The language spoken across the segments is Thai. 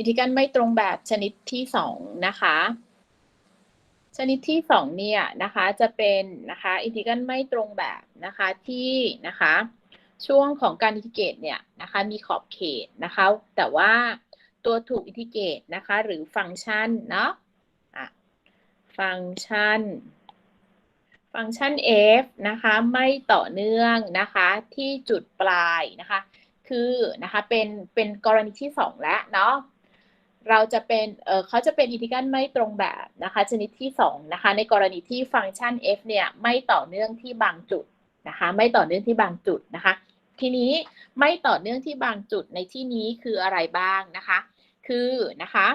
อินทิกรัลไม่ตรงแบบชนิดที่สองนะคะ ชนิดที่สองเนี่ยนะคะจะเป็นนะคะอินทิกรัลไม่ตรงแบบนะคะที่นะคะช่วงของการอินทิเกรตเนี่ยนะคะมีขอบเขตนะคะแต่ว่าตัวถูกอินทิเกรตนะคะหรือฟังก์ชันเนาะฟังก์ชัน ฟังก์ชัน f นะคะไม่ต่อเนื่องนะคะที่จุดปลายนะคะคือนะคะเป็นเป็นกรณีที่สองแล้วเนาะ เราจะเป็นเเขาจะเป็นอินทิกรัลไม่ตรงแบบนะคะชนิดที่สองนะคะในกรณีที่ฟังก์ชัน f เนี่ยไม่ต่อเนื่องที่บางจุดนะคะไม่ต่อเนื่องที่บางจุดนะคะ ทีนี้ไม่ต่อเนื่องที่บางจุดในที่นี้คืออะไรบ้างนะคะ คือนะคะ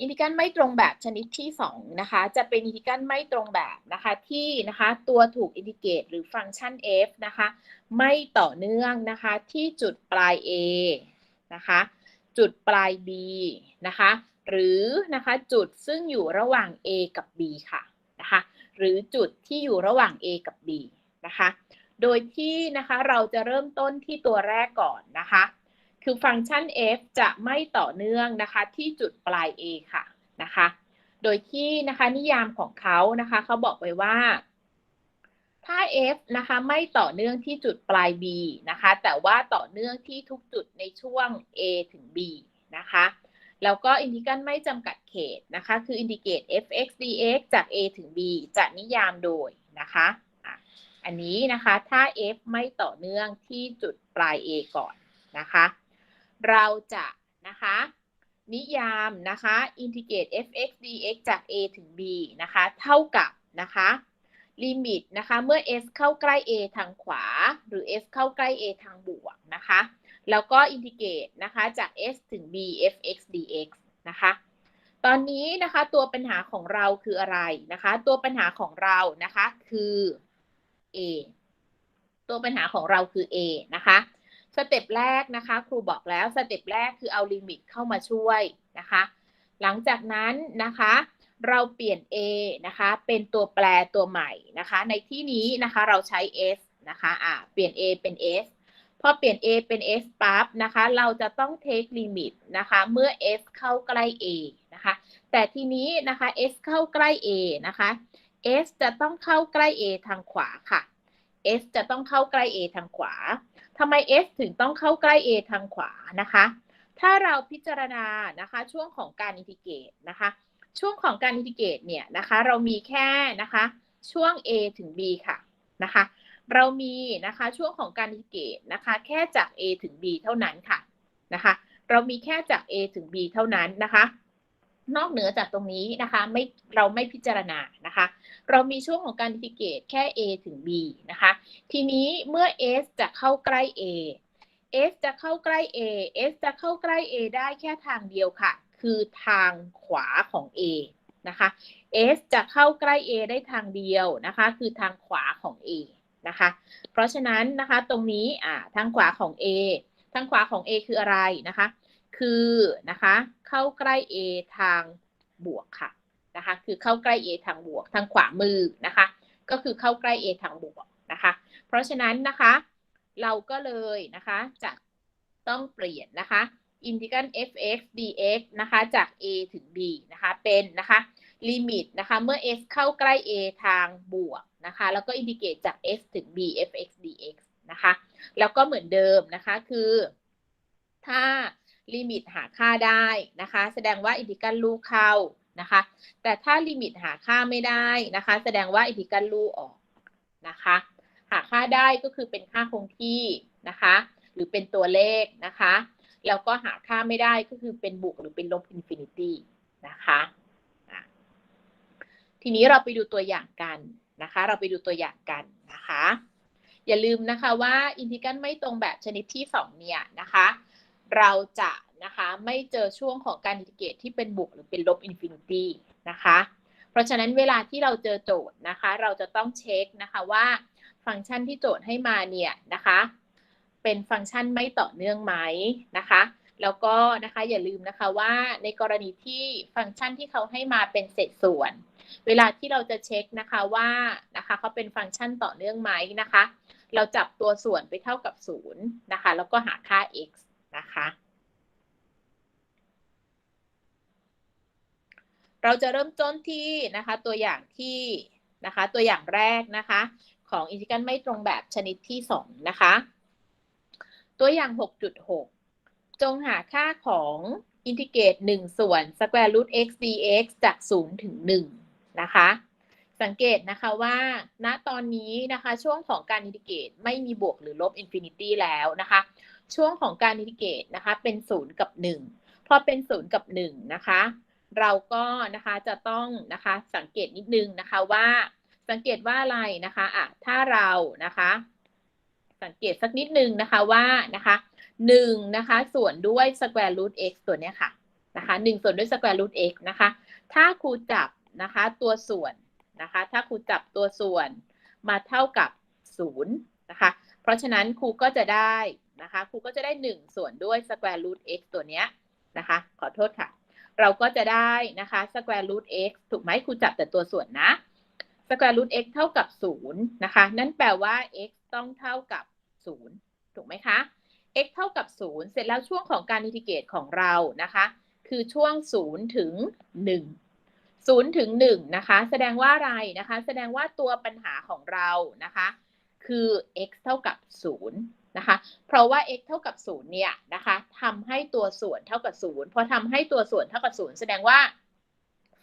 อินทิกรัลไม่ตรงแบบชนิดที่2นะคะจะเป็นอินทิกรัลไม่ตรงแบบนะคะที่นะคะตัวถูกอินทิเกรตหรือฟังก์ชัน f นะคะไม่ต่อเนื่องนะคะที่จุดปลาย a นะคะ จุดปลาย b นะคะ หรือนะคะจุดซึ่งอยู่ระหว่าง a กับ b ค่ะนะคะ หรือจุดที่อยู่ระหว่าง a กับ b นะคะ โดยที่นะคะเราจะเริ่มต้นที่ตัวแรกก่อนนะคะ คือฟังก์ชัน f จะไม่ต่อเนื่องนะคะที่จุดปลาย a ค่ะนะคะ โดยที่นะคะนิยามของเขานะคะเขาบอกไว้ว่า ถ้า f นะคะไม่ต่อเนื่องที่จุดปลาย b นะคะ แต่ว่าต่อเนื่องที่ทุกจุดในช่วง a ถึง b นะคะ แล้วก็อินทิกรัลไม่จำกัดเขตนะคะ คืออินทิเกรต f(x) dx จาก a ถึง b จะนิยามโดยนะคะอันนี้นะคะถ้า f ไม่ต่อเนื่องที่จุดปลาย a ก่อนนะคะ เราจะนะคะนิยามนะคะอินทิเกรต f(x) dx จาก a ถึง b นะคะ เท่ากับนะคะ ลิมิตนะคะ เมื่อ s เข้าใกล้ a ทางขวา หรือ s เข้าใกล้ a ทางบวกนะคะ แล้วก็อินทิเกรตนะคะจาก s ถึง b f(x) dx นะคะ ตอนนี้นะคะตัวปัญหาของเราคืออะไรนะคะ ตัวปัญหาของเรานะคะคือ a ตัวปัญหาของเราคือ a นะคะสเต็ปแรกนะคะ ครูบอกแล้วสเต็ปแรกคือเอาลิมิตเข้ามาช่วยนะคะ หลังจากนั้นนะคะ เราเปลี่ยน a นะคะ เป็นตัวแปรตัวใหม่นะคะ ในที่นี้นะคะเราใช้ s นะคะอ่าเปลี่ยน a เป็น s พอเปลี่ยน a เป็น s ปั๊บนะคะ เราจะต้อง take limit นะคะ เมื่อ s เข้าใกล้ a นะคะ แต่ทีนี้นะคะ s เข้าใกล้ a นะคะ s จะต้องเข้าใกล้ a ทางขวาค่ะ s จะต้องเข้าใกล้ a ทางขวาทำไม s ถึงต้องเข้าใกล้ a ทางขวานะคะ ถ้าเราพิจารณานะคะช่วงของการอินทิเกรตนะคะ ช่วงของการอินทิเกรตเนี่ยนะคะ เรามีแค่นะคะช่วง a ถึง b ค่ะนะคะ เรามีนะคะช่วงของการอินทิเกรตนะคะแค่จาก a ถึง b เท่านั้นค่ะนะคะ เรามีแค่จาก a ถึง b เท่านั้นนะคะ นอกเหนือจากตรงนี้นะคะไม่เราไม่พิจารณานะคะ เรามีช่วงของการอินทิเกรตแค่ a ถึง b นะคะ ทีนี้เมื่อ s จะเข้าใกล้ a s จะเข้าใกล้ a s จะเข้าใกล้ a ได้แค่ทางเดียวค่ะ คือทางขวาของ a นะคะ s จะเข้าใกล้ a ได้ทางเดียวนะคะ คือทางขวาของ a นะคะ เพราะฉะนั้นนะคะตรงนี้อ่าทางขวาของ a ทางขวาของ a คืออะไรนะคะ คือนะคะเข้าใกล้ A ทางบวกค่ะนะคะ คือเข้าใกล้ A ทางบวก ทางขวามือนะคะ ก็คือเข้าใกล้ A ทางบวกนะคะ เพราะฉะนั้นนะคะ เราก็เลยนะคะจะต้องเปลี่ยนนะคะ อินทิกรัล f(x) dx นะคะ จาก a ถึง b นะคะ เป็นนะคะ ลิมิตนะคะ เมื่อ s เข้าใกล้ a ทางบวกนะคะ แล้วก็อินทิเกรตจาก s ถึง b f(x) dx นะคะ แล้วก็เหมือนเดิมนะคะ คือ ถ้าลิมิตหาค่าได้นะคะ แสดงว่าอินทิกรัลลูกเข้านะคะ แต่ถ้าลิมิตหาค่าไม่ได้นะคะ แสดงว่าอินทิกรัลลูกออกนะคะ หาค่าได้ก็คือเป็นค่าคงที่นะคะ หรือเป็นตัวเลขนะคะ แล้วก็หาค่าไม่ได้ก็คือเป็นบวกหรือเป็นลบอินฟินิตี้นะคะทีนี้เราไปดูตัวอย่างกันนะคะ เราไปดูตัวอย่างกันนะคะ อย่าลืมนะคะว่าอินทิกรัลไม่ตรงแบบชนิดที่ 2 เนี่ยนะคะ เราจะนะคะไม่เจอช่วงของการอินทิเกรตที่เป็นบวกหรือเป็นลบอินฟินิตี้นะคะ เพราะฉะนั้นเวลาที่เราเจอโจทย์นะคะ เราจะต้องเช็คนะคะว่าฟังก์ชันที่โจทย์ให้มาเนี่ยนะคะ เป็นฟังก์ชันไม่ต่อเนื่องไหมนะคะ แล้วก็นะคะอย่าลืมนะคะว่าในกรณีที่ฟังก์ชันที่เขาให้มาเป็นเศษส่วน เวลาที่เราจะเช็คนะคะว่านะคะเขาเป็นฟังก์ชันต่อเนื่องไหมนะคะ เราจับตัวส่วนไปเท่ากับ0นะคะแล้วก็หาค่า x นะคะเราจะเริ่มต้นที่นะคะตัวอย่างที่นะคะตัวอย่างแรกนะคะ ของอินทิกรัลไม่ตรงแบบชนิดที่ 2 นะคะ ตัวอย่าง 6.6 จงหาค่าของอินทิเกรต1ส่วน square root x dx จาก 0 ถึง 1 นะคะ สังเกตนะคะว่า ณ ตอนนี้นะคะ ช่วงของการอินทิเกรตไม่มีบวกหรือลบอินฟินิตี้แล้วนะคะ ช่วงของการอินทิเกรตนะคะ เป็น 0 กับ 1 พอเป็น 0 กับ 1 นะคะ เราก็นะคะจะต้องนะคะสังเกตนิดนึงนะคะว่า สังเกตว่าอะไรนะคะอะถ้าเรานะคะ สังเกตสักนิดนึงนะคะว่านะคะหนึ่งนะคะส่วนด้วย square root x ตัวเนี้ยค่ะนะคะหนึ่งส่วนด้วย square root x นะคะ ถ้าครูจับนะคะตัวส่วนนะคะ ถ้าครูจับตัวส่วนมาเท่ากับศูนย์นะคะ เพราะฉะนั้นครูก็จะได้นะคะ ครูก็จะได้หนึ่งส่วนด้วย square root x ตัวเนี้ยนะคะ ขอโทษค่ะ เราก็จะได้นะคะ square root x ถูกไหมครูจับแต่ตัวส่วนนะ square root x เท่ากับ0นะคะ นั่นแปลว่า x ต้องเท่ากับ 0 ถูกไหมคะ x เท่ากับ 0 เสร็จแล้วช่วงของการอินทิเกรตของเรานะคะ คือช่วง 0 ถึง 1 0 ถึง 1 นะคะ แสดงว่าอะไรนะคะ แสดงว่าตัวปัญหาของเรานะคะ คือ x เท่ากับ 0 นะคะ เพราะว่า x เท่ากับ 0 เนี่ยนะคะทำให้ตัวส่วนเท่ากับ 0 พอทำให้ตัวส่วนเท่ากับ 0 แสดงว่า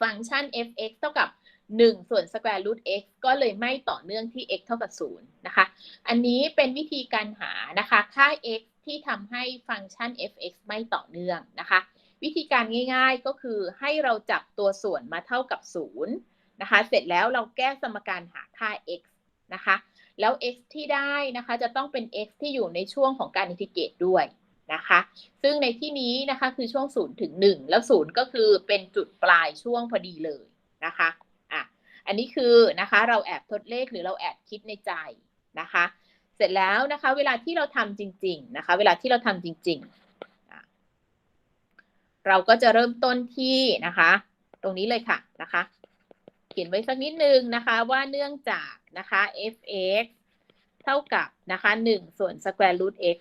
ฟังก์ชัน f(x) เท่ากับ 1 ส่วน square root x ก็เลยไม่ต่อเนื่องที่ x เท่ากับ0นะคะ อันนี้เป็นวิธีการหานะคะค่า x ที่ทำให้ฟังก์ชัน f(x) ไม่ต่อเนื่องนะคะ วิธีการง่ายๆก็คือให้เราจับตัวส่วนมาเท่ากับ0นะคะ เสร็จแล้วเราแก้สมการหาค่า x นะคะ แล้ว x ที่ได้นะคะจะต้องเป็น x ที่อยู่ในช่วงของการอินทิเกรตด้วยนะคะ ซึ่งในที่นี้นะคะคือช่วง0ถึง1แล้ว0ก็คือเป็นจุดปลายช่วงพอดีเลยนะคะ อันนี้คือนะคะเราแอบทดเลขหรือเราแอบคิดในใจนะคะ เสร็จแล้วนะคะ เวลาที่เราทำจริง ๆนะคะ เวลาที่เราทำจริง ๆ เราก็จะเริ่มต้นที่นะคะ ตรงนี้เลยค่ะนะคะ เขียนไว้สักนิดนึงนะคะว่าเนื่องจากนะคะ f(x) เท่ากับนะคะ1ส่วน square root x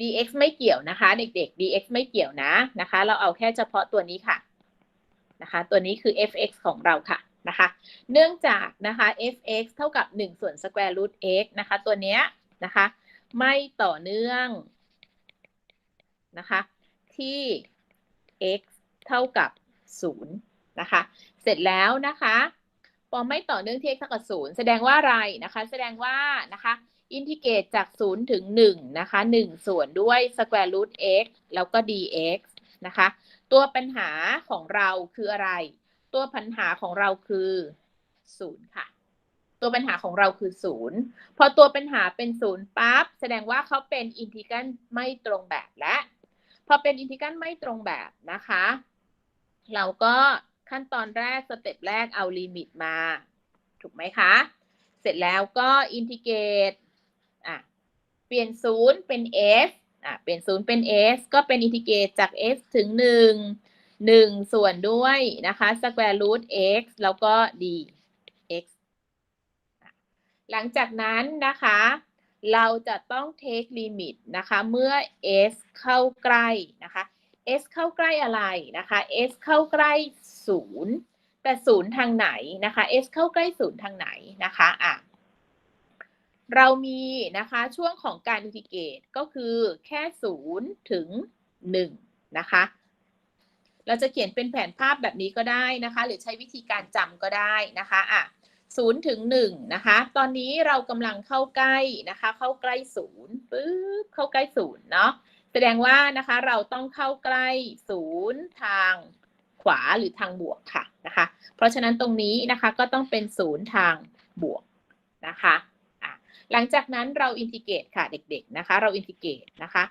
dx ไม่เกี่ยวนะคะ เด็กๆ dx ไม่เกี่ยวนะนะคะ เราเอาแค่เฉพาะตัวนี้ค่ะ นะคะ ตัวนี้คือ fx ของเราค่ะนะคะ เนื่องจากนะคะ fx เท่ากับ 1 ส่วน square root x นะคะ ตัวเนี้ยนะคะ ไม่ต่อเนื่องนะคะ ที่ x เท่ากับ 0 นะคะ เสร็จแล้วนะคะพอไม่ต่อเนื่องที่ x เท่ากับ 0 แสดงว่าอะไรนะคะ แสดงว่านะคะ อินทิเกรตจาก 0 ถึง 1 นะคะ 1 ส่วนด้วย square root x แล้วก็ dx นะคะ ตัวปัญหาของเราคืออะไร ตัวปัญหาของเราคือ0ค่ะ ตัวปัญหาของเราคือ0พอตัวปัญหาเป็น0ปั๊บแสดงว่าเขาเป็นอินทิกรัลไม่ตรงแบบและพอเป็นอินทิกรัลไม่ตรงแบบนะคะ เราก็ขั้นตอนแรกสเต็ปแรกเอาลิมิตมา ถูกไหมคะ เสร็จแล้วก็อินทิเกรตอะเปลี่ยนศูนย์เป็น s อะเปลี่ยนศูนย์เป็น s ก็เป็นอินทิเกรตจาก s ถึง 1 1 ส่วนด้วยนะคะ square root x แล้วก็ dx หลังจากนั้นนะคะ เราจะต้อง take limit นะคะเมื่อ s เข้าใกล้นะคะ s เข้าใกล้อะไรนะคะ s เข้าใกล้ 0 แต่ 0 ทางไหนนะคะ s เข้าใกล้ 0 ทางไหนนะคะอะ เรามีนะคะช่วงของการอินทิเกรตก็คือแค่ 0 ถึง 1 นะคะ เราจะเขียนเป็นแผนภาพแบบนี้ก็ได้นะคะ หรือใช้วิธีการจำก็ได้นะคะอะ0ถึง1นะคะ ตอนนี้เรากำลังเข้าใกล้นะคะ เข้าใกล้0ปึ๊บเข้าใกล้0เนาะแสดงว่านะคะเราต้องเข้าใกล้0ทางขวาหรือทางบวกค่ะนะคะ เพราะฉะนั้นตรงนี้นะคะก็ต้องเป็น0ทางบวกนะคะ หลังจากนั้นเราอินทิเกรตค่ะเด็กๆนะคะ เราอินทิเกรตนะคะ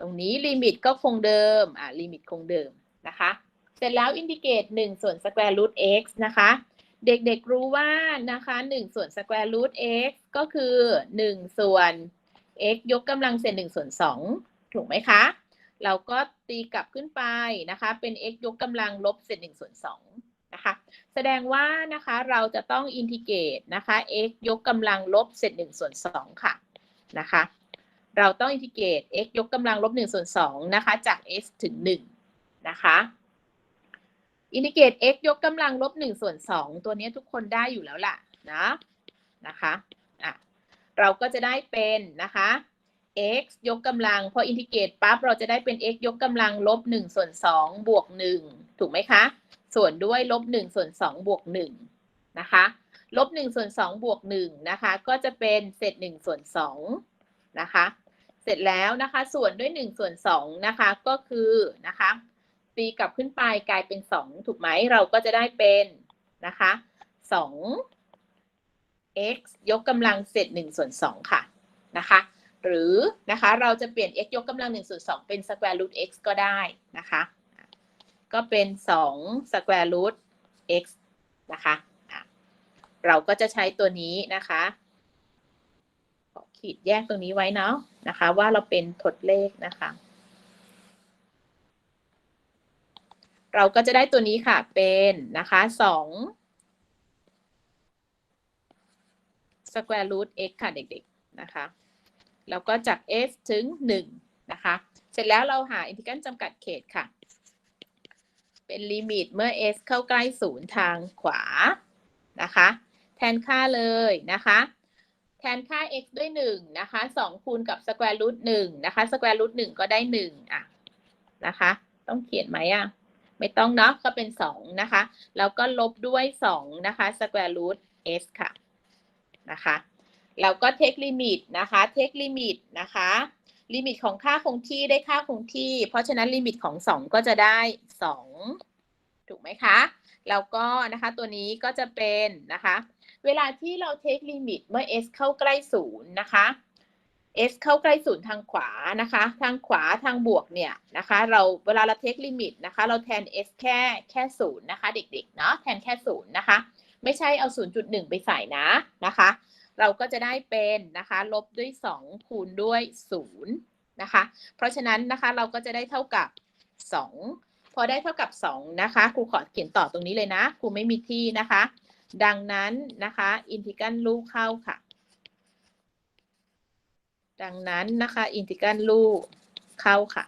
ตรงนี้ลิมิตก็คงเดิมอ่าลิมิตคงเดิมนะคะ เสร็จแล้วอินทิเกรต1ส่วน square root x นะคะ เด็กๆรู้ว่านะคะ1ส่วน square root x ก็คือ 1 ส่วน x ยกกำลังเศษ1ส่วน2ถูกไหมคะเราก็ตีกลับขึ้นไปนะคะ เป็น x ยกกำลังลบเศษ1ส่วน2 นะคะ แสดงว่านะคะเราจะต้องอินทิเกรตนะคะ x ยกกำลังลบเศษ1ส่วน2ค่ะนะคะ เราต้องอินทิเกรต x ยกกำลังลบ1ส่วน2นะคะจาก s ถึง 1 นะคะอินทิเกรต x ยกกำลังลบหนึ่งส่วนสองตัวนี้ทุกคนได้อยู่แล้วล่ะนะนะคะอะเราก็จะได้เป็นนะคะ x ยกกำลังพออินทิเกรตปั๊บเราจะได้เป็น x ยกกำลังลบหนึ่งส่วนสองบวกหนึ่งถูกไหมคะ ส่วนด้วยลบหนึ่งส่วนสองบวกหนึ่งนะคะลบหนึ่งส่วนสองบวกหนึ่งนะคะ ก็จะเป็นเศษหนึ่งส่วนสองนะคะ เสร็จแล้วนะคะ ส่วนด้วยหนึ่งส่วนสองนะคะ ก็คือนะคะตีกลับขึ้นไปกลายเป็นสองถูกไหมเราก็จะได้เป็นนะคะสอง x ยกกำลังเศษหนึ่งส่วนสองค่ะนะคะหรือนะคะเราจะเปลี่ยน x ยกกำลัง1ส่วน2เป็น square root x ก็ได้นะคะ ก็เป็น2 square root x นะคะเราก็จะใช้ตัวนี้นะคะขอขีดแยกตรงนี้ไว้เนาะนะคะ ว่าเราเป็นทดเลขนะคะ เราก็จะได้ตัวนี้ค่ะเป็นนะคะ2 square root x ค่ะเด็กๆนะคะแล้วก็จาก s ถึง 1 นะคะ เสร็จแล้วเราหาอินทิกรัลจำกัดเขตค่ะ เป็นลิมิตเมื่อ s เข้าใกล้ศูนย์ทางขวานะคะ แทนค่าเลยนะคะ แทนค่า x ด้วย1นะคะ2คูณกับ square root 1นะคะ square root 1ก็ได้1อะนะคะ ต้องเขียนไหมอะไม่ต้องเนาะก็เป็น 2 นะคะ แล้วก็ลบด้วย2นะคะ square root s ค่ะนะคะ แล้วก็เทคลิมิตนะคะ เทคลิมิตนะคะ ลิมิตของค่าคงที่ได้ค่าคงที่ เพราะฉะนั้นลิมิตของ 2 ก็จะได้ 2 ถูกไหมคะ แล้วก็นะคะตัวนี้ก็จะเป็นนะคะ เวลาที่เราเทคลิมิตเมื่อ s เข้าใกล้ศูนย์นะคะ s เข้าใกล้ศูนย์ทางขวานะคะ ทางขวาทางบวกเนี่ยนะคะ เราเวลาเราเทคลิมิตนะคะ เราแทน s แค่แค่ศูนย์นะคะ เด็กๆเนาะแทนแค่ศูนย์นะคะ ไม่ใช่เอา 0.1 ไปใส่นะนะคะ เราก็จะได้เป็นนะคะลบด้วย 2 คูณด้วย0นะคะ เพราะฉะนั้นนะคะเราก็จะได้เท่ากับ 2 พอได้เท่ากับ 2 นะคะครูขอเขียนต่อตรงนี้เลยนะครูไม่มีที่นะคะ ดังนั้นนะคะอินทิกรัลลูกเข้าค่ะ ดังนั้นนะคะอินทิกรัลลูกเข้าค่ะ